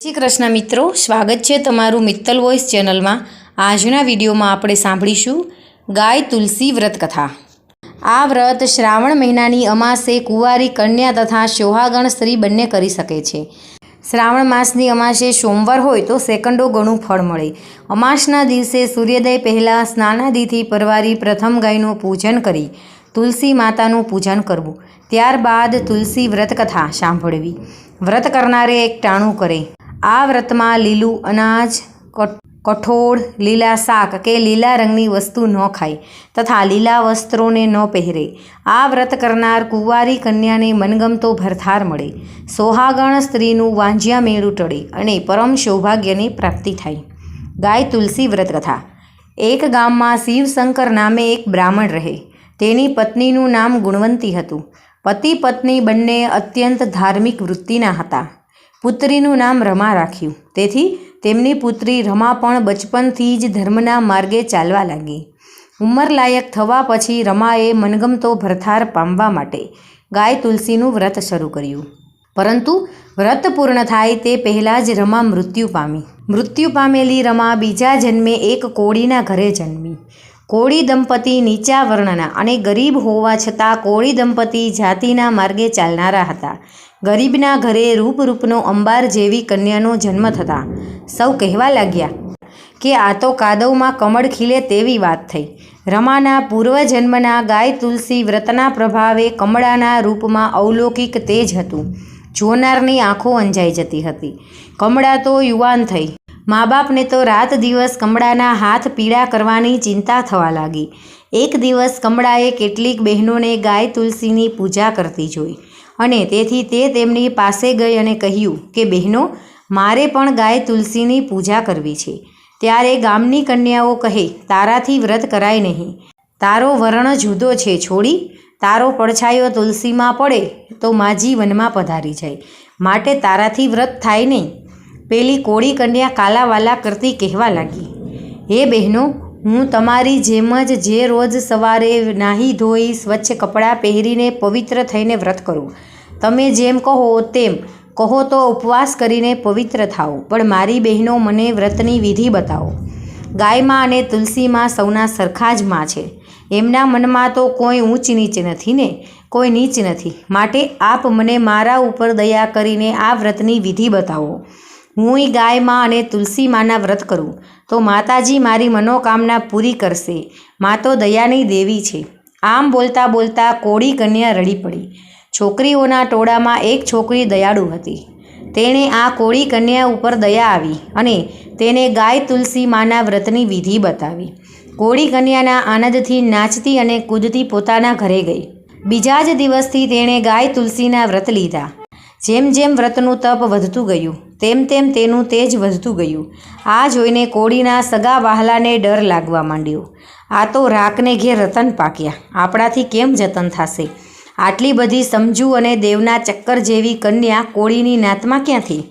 શ્રી કૃષ્ણ મિત્રો, સ્વાગત છે તમારું મિત્તલ વોઇસ ચેનલમાં. આજના વિડીયોમાં આપણે સાંભળીશું ગાય તુલસી વ્રત કથા આ વ્રત શ્રાવણ મહિનાની અમાસે કુંવારી, કન્યા તથા શોહાગણ સ્ત્રી બંને કરી શકે છે. શ્રાવણ માસની અમાસે સોમવાર હોય તો સેકન્ડો ગણું ફળ મળે. અમાસના દિવસે સૂર્યોદય પહેલાં સ્નાનાદિથી પરવારી પ્રથમ ગાયનું પૂજન કરી તુલસી માતાનું પૂજન કરવું. ત્યારબાદ તુલસી વ્રત કથા સાંભળવી. વ્રત કરનારે એક ટાણું કરે. આ વ્રતમાં લીલું અનાજ કઠોળ, લીલા શાક કે લીલા રંગની વસ્તુ ન ખાય તથા લીલા વસ્ત્રોને ન પહેરે. આ વ્રત કરનાર કુંવારી કન્યાને મનગમતો ભરથાર મળે. સોહાગણ સ્ત્રીનું વાંજિયા મેળું ટળે અને પરમ સૌભાગ્યની પ્રાપ્તિ થાય. ગાય તુલસી વ્રત કથા એક ગામમાં શિવશંકર નામે એક બ્રાહ્મણ રહે. તેની પત્નીનું નામ ગુણવંતી હતું. પતિ પત્ની બંને અત્યંત ધાર્મિક વૃત્તિના હતા. પુત્રીનું નામ રમા રાખ્યું. તેથી તેમની પુત્રી રમા પણ બચપનથી જ ધર્મના માર્ગે ચાલવા લાગી. ઉંમરલાયક થવા પછી રમાએ મનગમતો ભરથાર પામવા માટે ગાય તુલસીનું વ્રત શરૂ કર્યું. પરંતુ વ્રત પૂર્ણ થાય તે પહેલાં જ રમા મૃત્યુ પામી. મૃત્યુ પામેલી રમા બીજા જન્મે એક કોળીના ઘરે જન્મી. કોળી દંપતી નીચા વર્ણના અને ગરીબ હોવા છતાં કોળી દંપતી જાતિના માર્ગે ચાલનારા હતા. ગરીબના ઘરે રૂપરૂપનો અંબાર જેવી કન્યાનો જન્મ થતાં સૌ કહેવા લાગ્યા કે આ તો કાદવમાં કમળ ખીલે તેવી વાત થઈ. રમાના પૂર્વજન્મના ગાય તુલસી વ્રતના પ્રભાવે કમળાના રૂપમાં અવલૌકિક તેજ હતું. જોનારની આંખો અંજાઈ જતી હતી. કમળા તો યુવાન થઈ. મા બાપને તો રાત દિવસ કમળાના હાથ પીડા કરવાની ચિંતા થવા લાગી. એક દિવસ કમળાએ કેટલીક બહેનોને ગાય તુલસીની પૂજા કરતી જોઈ. અને તેથી તે તેમની પાસે ગઈ અને કહ્યું કે, બહેનો, મારે પણ ગાય તુલસીની પૂજા કરવી છે. ત્યારે ગામની કન્યાઓ કહે, તારાથી વ્રત કરાય નહીં. તારો વર્ણ જુદો છે, છોડી. તારો પડછાયો તુલસીમાં પડે તો માજી વનમાં પધારી જાય. માટે તારાથી વ્રત થાય નહીં. પેલી કોળી કન્યા કાલાવાલા કરતી કહેવા લાગી, હે બહેનો હું તમારી જેમ જ જે રોજ સવારે નાહી ધોઈ સ્વચ્છ કપડાં પહેરીને પવિત્ર થઈને વ્રત કરું. તમે જેમ કહો તેમ કહો તો ઉપવાસ કરીને પવિત્ર થાઓ, પણ મારી બહેનો મને વ્રતની વિધિ બતાવો. ગાયમાં અને તુલસીમાં સૌના સરખા જ માં છે. એમના મનમાં તો કોઈ ઊંચ નીચ નથી ને? કોઈ નીચ નથી. માટે આપ મને મારા ઉપર દયા કરીને આ વ્રતની વિધિ બતાવો. હુંય ગાયમાં અને તુલસી માના વ્રત કરું. તો માતાજી મારી મનોકામના પૂરી કરશે. મા તો દયાની દેવી છે. આમ બોલતા બોલતા કોળી કન્યા રડી પડી. છોકરીઓના ટોળામાં એક છોકરી દયાળુ હતી. તેણે આ કોળી કન્યા ઉપર દયા આવી અને તેને ગાય તુલસી માના વ્રતની વિધિ બતાવી. કોળી કન્યાના આનંદથી નાચતી અને કૂદતી પોતાના ઘરે ગઈ. બીજા જ દિવસથી તેણે ગાય તુલસીના વ્રત લીધા. જેમ જેમ વ્રતનું તપ વધતું ગયું તેમ તેમ તેનું તેજ વધતું ગયું. આ જોઈને કોળીના સગા વહાલાને ડર લાગવા માંડ્યો. આ તો રાખને ઘેર રતન પાક્યા. આપણાથી કેમ જતન થશે? આટલી બધી સમજુ અને દેવના ચક્કર જેવી કન્યા કોળીની નાતમાં ક્યાંથી?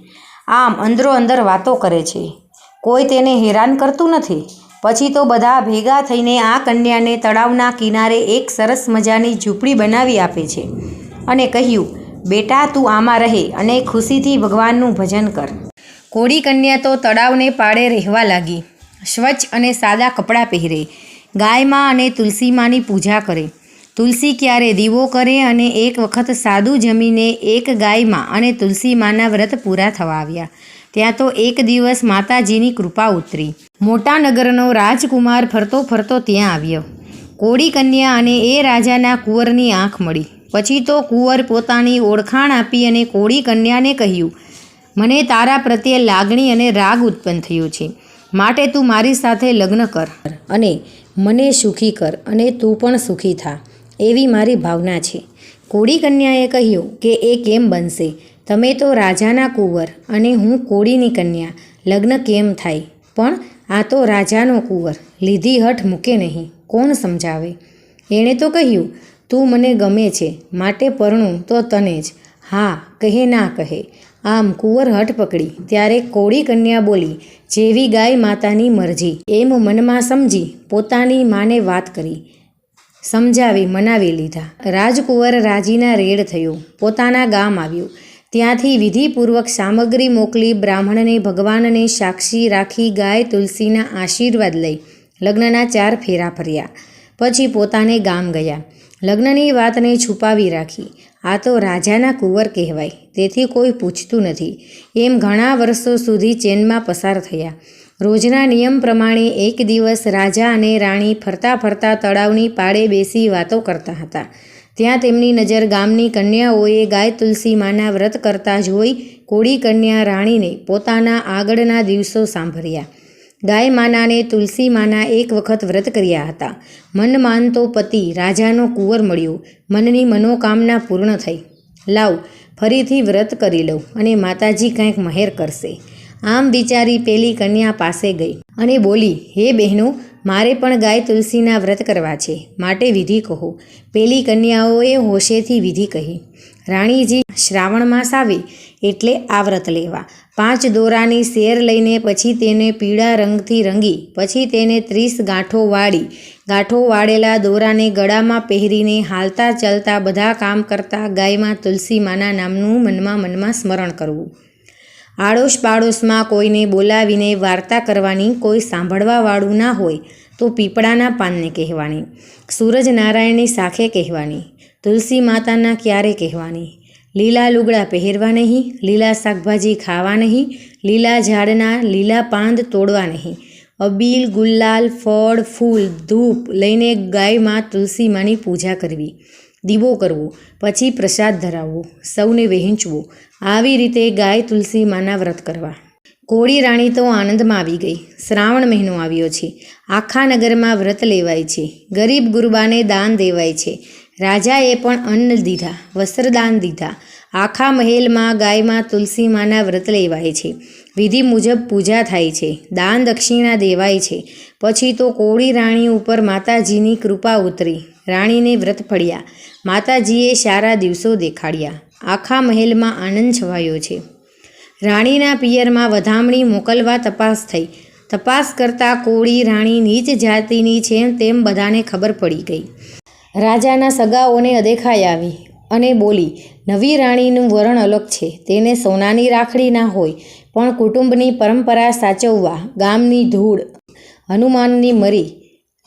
આમ અંદરો અંદર વાતો કરે છે. કોઈ તેને હેરાન કરતું નથી. પછી તો બધા ભેગા થઈને આ કન્યાને તળાવના કિનારે એક સરસ મજાની ઝૂંપડી બનાવી આપે છે. અને કહ્યું બેટા, તું આમાં રહે અને ખુશીથી ભગવાનનું ભજન કર. કોળી કન્યા તો તળાવને પાળે રહેવા લાગી. સ્વચ્છ અને સાદા કપડાં પહેરે. ગાયમાં અને તુલસીમાંની પૂજા કરે. તુલસી ક્યારે દીવો કરે અને એક વખત સાદું જમીને એક ગાયમાં અને તુલસીમાંના વ્રત પૂરા થવા આવ્યા. ત્યાં તો એક દિવસ માતાજીની કૃપા ઉતરી. મોટા નગરનો રાજકુમાર ફરતો ફરતો ત્યાં આવ્યો. કોળી કન્યા અને એ રાજાના કુંવરની આંખ મળી. પછી તો કુંવર પોતાની ઓળખાણ આપી અને કોળી કન્યાને કહ્યું, મને તારા પ્રત્યે લાગણી અને રાગ ઉત્પન્ન થયો છે. માટે તું મારી સાથે લગ્ન કર અને મને સુખી કર અને તું પણ સુખી થા. એવી મારી ભાવના છે. કોળી કન્યાએ કહ્યું કે, એ કેમ બનશે? તમે તો રાજાના કુંવર અને હું કોળીની કન્યા. લગ્ન કેમ થાય? પણ આ તો રાજાનો કુંવર. લીધી હઠ મૂકે નહીં. કોણ સમજાવે? એણે તો કહ્યું તું મને ગમે છે, માટે પરણું તો તને જ. હા, કહે ના કહે. આમ કુંવર હઠ પકડી. ત્યારે કોળી કન્યા બોલી, જેવી ગાય માતાની મરજી. એમ મનમાં સમજી પોતાની માને વાત કરી. સમજાવી મનાવી લીધા. રાજકુંવર રાજીના રેડ થયો. પોતાના ગામ આવ્યો. ત્યાંથી વિધિપૂર્વક સામગ્રી મોકલી બ્રાહ્મણને ભગવાનને સાક્ષી રાખી ગાય તુલસીના આશીર્વાદ લઈ લગ્નના ચાર ફેરા ફર્યા. પછી પોતાને ગામ ગયા. લગ્નની વાતને છુપાવી રાખી. આ તો રાજાના કુંવર કહેવાય, તેથી કોઈ પૂછતું નથી. એમ ઘણા વર્ષો સુધી ચેનમાં પસાર થયા. રોજના નિયમ પ્રમાણે એક દિવસ રાજા અને રાણી ફરતા ફરતા તળાવની પાળે બેસી વાતો કરતા હતા. ત્યાં તેમની નજર ગામની કન્યાઓએ ગાય તુલસી માના વ્રત કરતા જોઈ કોળી કન્યા રાણીને પોતાના આગળના દિવસો સાંભળ્યા. ગાય માનાને તુલસી માના એક વખત વ્રત કર્યા હતા. મન માનતો પતિ રાજાનો કુંવર મળ્યો. મનની મનોકામના પૂર્ણ થઈ. લાવ, ફરીથી વ્રત કરી લઉં અને માતાજી કંઈક મહેર કરશે. આમ વિચારી પેલી કન્યા પાસે ગઈ અને બોલી, હે બહેનો, મારે પણ ગાય તુલસીના વ્રત કરવા છે. માટે વિધિ કહો. પેલી કન્યાઓએ હોશેથી વિધિ કહી. રાણીજી શ્રાવણ માસ આવે એટલે આ વ્રત લેવા. પાંચ દોરાની શેર લઈને પછી તેને પીળા રંગથી રંગી, પછી તેને ત્રીસ ગાંઠો વાળી. ગાંઠો વાળેલા દોરાને ગળામાં પહેરીને હાલતા ચાલતા બધા કામ કરતા ગાયમાં તુલસી માના નામનું મનમાં મનમાં સ્મરણ કરવું. આડોશ પાડોશમાં કોઈને બોલાવીને વાર્તા કરવાની કોઈ સાંભળવાવાળું ના હોય તો પીપળાના પાનને કહેવાની સૂરજનારાયણની સાખે કહેવાની. તુલસી માતાના ક્યારે કહેવાની? લીલા લુગડા પહેરવા નહીં, લીલા શાકભાજી ખાવા નહીં, લીલા ઝાડના લીલા પાંદ તોડવા નહીં. અબીલ, ગુલાલ, ફળ, ફૂલ, ધૂપ લઈને ગાયમાં તુલસી માની પૂજા કરવી. દીવો કરવો, પછી પ્રસાદ ધરાવવો, સૌને વહેંચવો. આવી રીતે ગાય તુલસી માના વ્રત કરવા. કોળી રાણી તો આનંદમાં આવી ગઈ. શ્રાવણ મહિનો આવ્યો છે. આખા નગરમાં વ્રત લેવાય છે. ગરીબ ગુરબાને દાન દેવાય છે. રાજાએ પણ અન્ન દીધા, વસ્ત્રદાન દીધા. આખા મહેલમાં ગાયમાં તુલસી માના વ્રત લેવાય છે. વિધિ મુજબ પૂજા થાય છે, દાન દક્ષિણા દેવાય છે. પછી તો કોળી રાણી ઉપર માતાજીની કૃપા ઉતરી, રાણીને વ્રત ફળ્યા. માતાજીએ સારા દિવસો દેખાડ્યા. આખા મહેલમાં આનંદ છવાયો છે. રાણીના પિયરમાં વધામણી મોકલવા તપાસ થઈ. તપાસ કરતાં કોળી રાણી નીચ જાતિની છે તેમ બધાને ખબર પડી ગઈ. રાજાના સગાઓને અદેખાઈ આવી અને બોલી, નવી રાણીનું વરણ અલગ છે, તેને સોનાની રાખડી ના હોય, પણ કુટુંબની પરંપરા સાચવવા ગામની ધૂળ હનુમાનની મરી,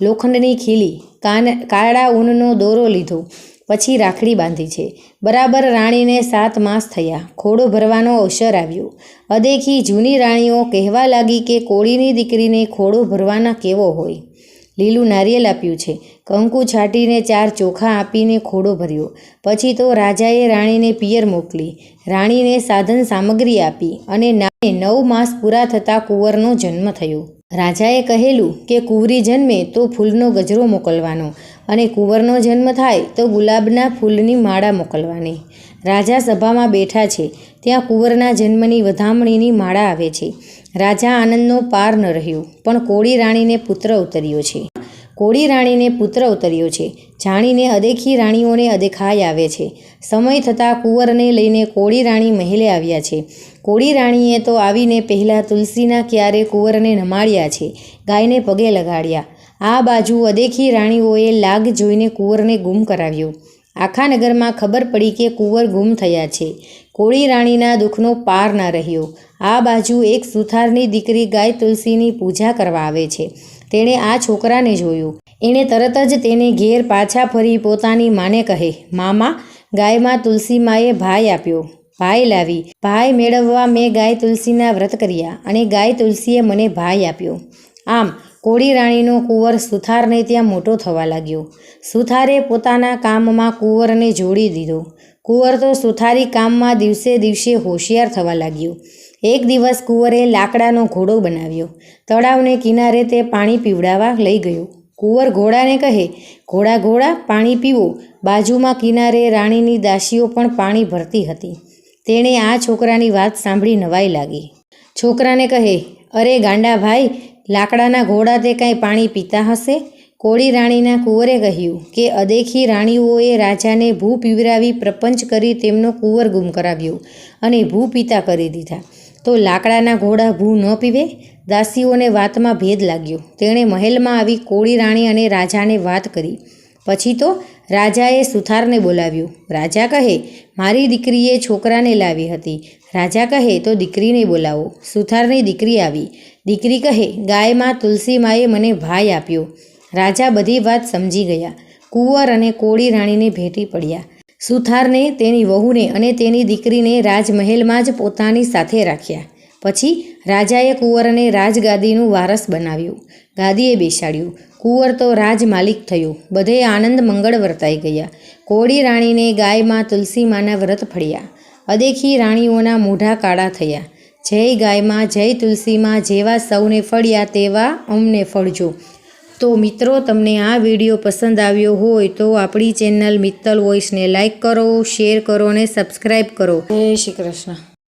લોખંડની ખીલી, કાન, કાળા ઊનનો દોરો લીધો, પછી રાખડી બાંધી છે. બરાબર રાણીને સાત માસ થયા ખોડો ભરવાનો અવસર આવ્યો. અદેખી જૂની રાણીઓ કહેવા લાગી કે કોળીની દીકરીને ખોડો ભરવાના કેવો હોય. લીલું નારિયેલ આપ્યું છે. કંકુ છાંટીને ચાર ચોખા આપીને ખોડો ભર્યો. પછી તો રાજાએ રાણીને પિયર મોકલી. રાણીને સાધન સામગ્રી આપી અને નાને નવ માસ પૂરા થતાં કુંવરનો જન્મ થયો. રાજાએ કહેલું કે કુંવરી જન્મે તો ફૂલનો ગજરો મોકલવાનો અને કુંવરનો જન્મ થાય તો ગુલાબના ફૂલની માળા મોકલવાની. રાજા સભામાં બેઠા છે. ત્યાં કુંવરના જન્મની વધામણીની માળા આવે છે. રાજા આનંદનો પાર ન રહ્યો, પણ કોળી રાણીને પુત્ર ઉતર્યો છે. કોળી રાણીને પુત્ર ઉતર્યો છે. જાણીને અદેખી રાણીઓને અદેખાઈ આવે છે. સમય થતાં કુંવરને લઈને કોળી રાણી મહેલે આવ્યા છે. કોળી રાણીએ તો આવીને પહેલાં તુલસીના ક્યારે કુંવરને નમાડ્યા છે, ગાયને પગે લગાડ્યા. આ બાજુ અદેખી રાણીઓએ લાગ જોઈને કુંવરને ગુમ કરાવ્યો. આખા નગરમાં ખબર પડી કે કુંવર ગુમ થયા છે. કોળી રાણીના દુઃખનો પાર ના રહ્યો. આ બાજુ એક સુથારની દીકરી ગાય તુલસીની પૂજા કરવા આવે છે. તેણે આ છોકરાને જોયું. એણે તરત જ તેને ઘેર પાછા ફરી પોતાની માને કહે, મામા, ગાયમાં તુલસી માએ ભાઈ આપ્યો. ભાઈ લાવી. ભાઈ મેળવવા મેં ગાય તુલસીના વ્રત કર્યા અને ગાય તુલસીએ મને ભાઈ આપ્યો. આમ કોળી રાણીનો કુંવર સુથારને ત્યાં મોટો થવા લાગ્યો. સુથારે પોતાના કામમાં કુંવરને જોડી દીધો. કુંવર તો સુથારી કામમાં દિવસે દિવસે હોશિયાર થવા લાગ્યો. એક દિવસ કુંવરે લાકડાનો ઘોડો બનાવ્યો. તળાવને કિનારે તે પાણી પીવડાવવા લઈ ગયો. કુંવર ઘોડાને કહે, ઘોડા ઘોડા, પાણી પીવો. બાજુમાં કિનારે રાણીની દાસીઓ પણ પાણી ભરતી હતી. તેણે આ છોકરાની વાત સાંભળી નવાઈ લાગી. છોકરાને કહે, અરે ગાંડા ભાઈ લાકડાના ઘોડા તે કાંઈ પાણી પીતા હશે? કોળી રાણીના કુંવરે કહ્યું કે અદેખી રાણીઓએ રાજાને ભૂ પીવરાવી પ્રપંચ કરી તેમનો કુંવર ગુમ કરાવ્યો અને ભૂ પીતા કરી દીધા. તો લાકડાના ઘોડા ભૂ ન પીવે? દાસીઓને વાતમાં ભેદ લાગ્યો. તેણે મહેલમાં આવી કોળી રાણી અને રાજાને વાત કરી. પછી તો રાજાએ સુથારને બોલાવ્યો. રાજા કહે, મારી દીકરીએ છોકરાને લાવી હતી. રાજા કહે, તો દીકરીને બોલાવો. સુથારની દીકરી આવી. દીકરી કહે, ગાયમાં તુલસી માએ મને ભાઈ આપ્યો. રાજા બધી વાત સમજી ગયા. કુંવર અને કોળી રાણીને ભેટી પડ્યા. સુથારને, તેની વહુને અને તેની દીકરીને રાજમહેલમાં જ પોતાની સાથે રાખ્યા. પછી રાજાએ કુંવરને રાજગાદીનું વારસ બનાવ્યું. ગાદીએ બેસાડ્યું. કુંવર તો રાજમાલિક થયો. બધે આનંદ મંગળ વર્તાઈ ગયા. કોળી રાણીને ગાયમાં તુલસી માના વ્રત ફળ્યા. અદેખી રાણીઓના મોઢા કાળા થયા. જય ગાયમાં, જય તુલસીમાં, જેવા સૌને ફળ્યા તેવા અમને ફળજો. તો મિત્રો, તમને આ વીડિયો પસંદ આવ્યો હોય તો આપણી ચેનલ મિત્તલ વોઇસને લાઈક કરો, શેર કરો અને સબસ્ક્રાઈબ કરો. જય શ્રી કૃષ્ણ.